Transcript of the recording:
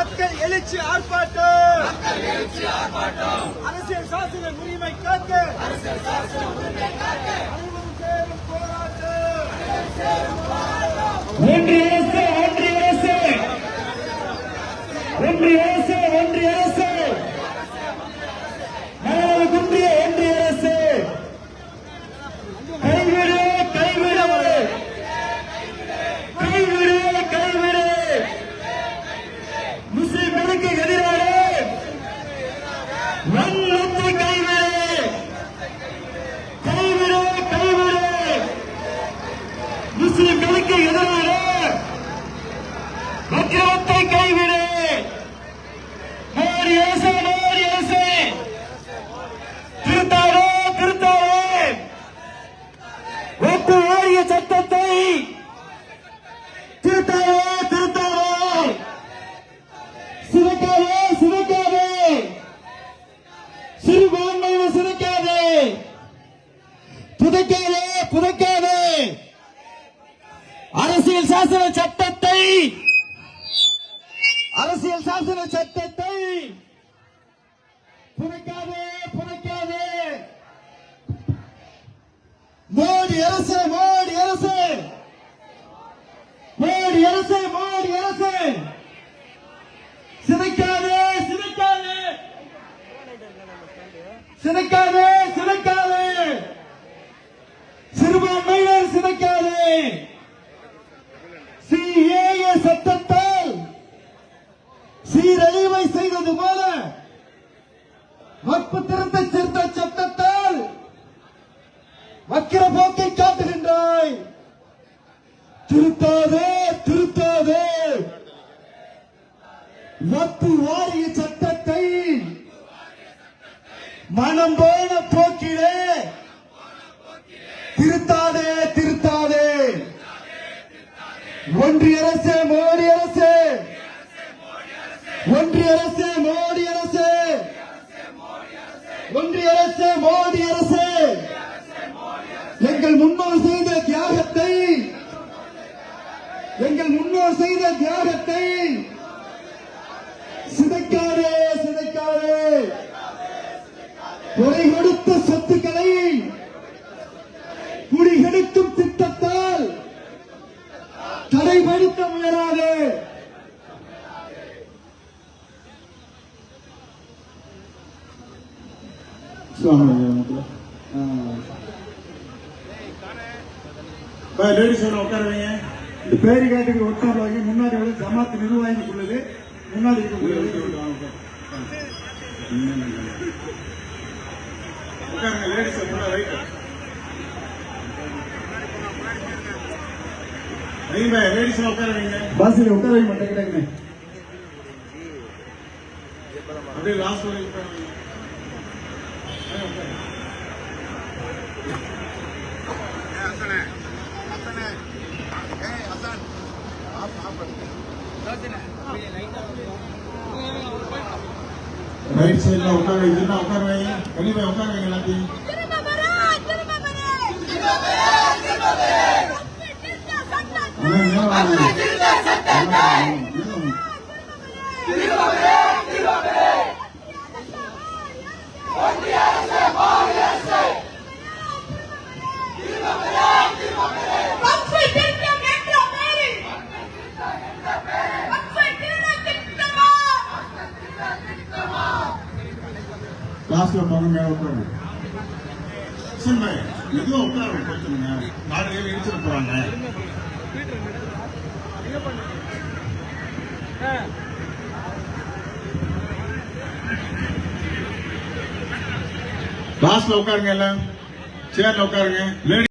மக்கள் எழுச்சி ஆர்ப்பாட்டம். அரசியல் சாசன உரிமை காத்து அனைவரும் சேரும் போராட்டம் ஒன்றிய அரசு ஒன்றிய அரசு ஒன்றிய அரசு ஒன்றிய அரசு நாளை குன்றிய ஒன்றிய அரசு கைவிடு கைவிடு கைவிடு கைவிடு முஸ்லிம்களுக்கு எதிராக வன்மத்தை கைவிடு கைவிடு கைவிடு முஸ்லிம்களுக்கு எதிராக வக்கிரத்தை கைவிடு. மோடி அரசு மோடி அரசு திருத்தாரே திருத்தாரே. ஒட்டு வாரிய சட்டத்தை திருத்தாரே திருத்தாரே சிதைக்காதே சிதைக்காதே சிறுபான்மையை சிதைக்காதே புதைக்காதே புதைக்காதே அரசியல் சாசன சட்டத்தை அரசியல் சாசன சட்டத்தை புனைக்காதே புனைக்காதே மோடி அரசு மோடி அரசு. மோடி அரசு மோடி அரசு. சிதைக்காதே சிதைக்காதே. சிதைக்காதே சிதைக்காதே. சிறுபான்மையினர் சிதைக்காதே. வக்பு வாரிய சட்டத்தை மனம் போன போக்கிலே திருத்தாதே திருத்தாதே. ஒன்றிய அரசு மோடி அரசு. ஒன்றிய அரசு மோடி அரசு. ஒன்றிய அரசு மோடி அரசு. எங்கள் முன்னோர் செய்த தியாகத்தை எங்கள் முன்னோர் செய்த தியாகத்தை சிதைக்காதே சிதைக்காதே கொலை கொடுத்த சொத்துக்களை குடிகெடுக்கும் திட்டத்தால் தடைப்படுத்த முயலாது. லேடிஸ் உட்கார வைங்க இந்த பேரிகாட்டுக்கு உட்கார்வாங்க. முன்னாடி வந்து ஜமாத் நிர்வாகிக்கு உள்ளது முன்னாடி இருக்கக்கூடியது உட்காருங்க லேடிஸ் உட்கார ரைட் வைங்க லேடிஸ் உட்கார வைங்க. பாசில உட்கார வைக்க மாட்டேங்கிறாங்க அப்படியே லாஸ்ட் வரைக்கும் உட்கார வைங்க. வாங்க, உட்காருங்க. ரைட் சைடுல உட்கார வைங்க உட்கார வைங்க கண்டிப்பா உட்கார வைங்க எல்லாத்தையும் திரும்ப வரா திரும்ப வரா லாஸ்ட்ல போங்க மேல உட்காருங்க சரி மெதுவா உட்காருங்க கொஞ்சம் நாலு போறாங்க. லாஸ்ட்ல உட்காருங்க எல்லாம். சேர்ல உட்காருங்க.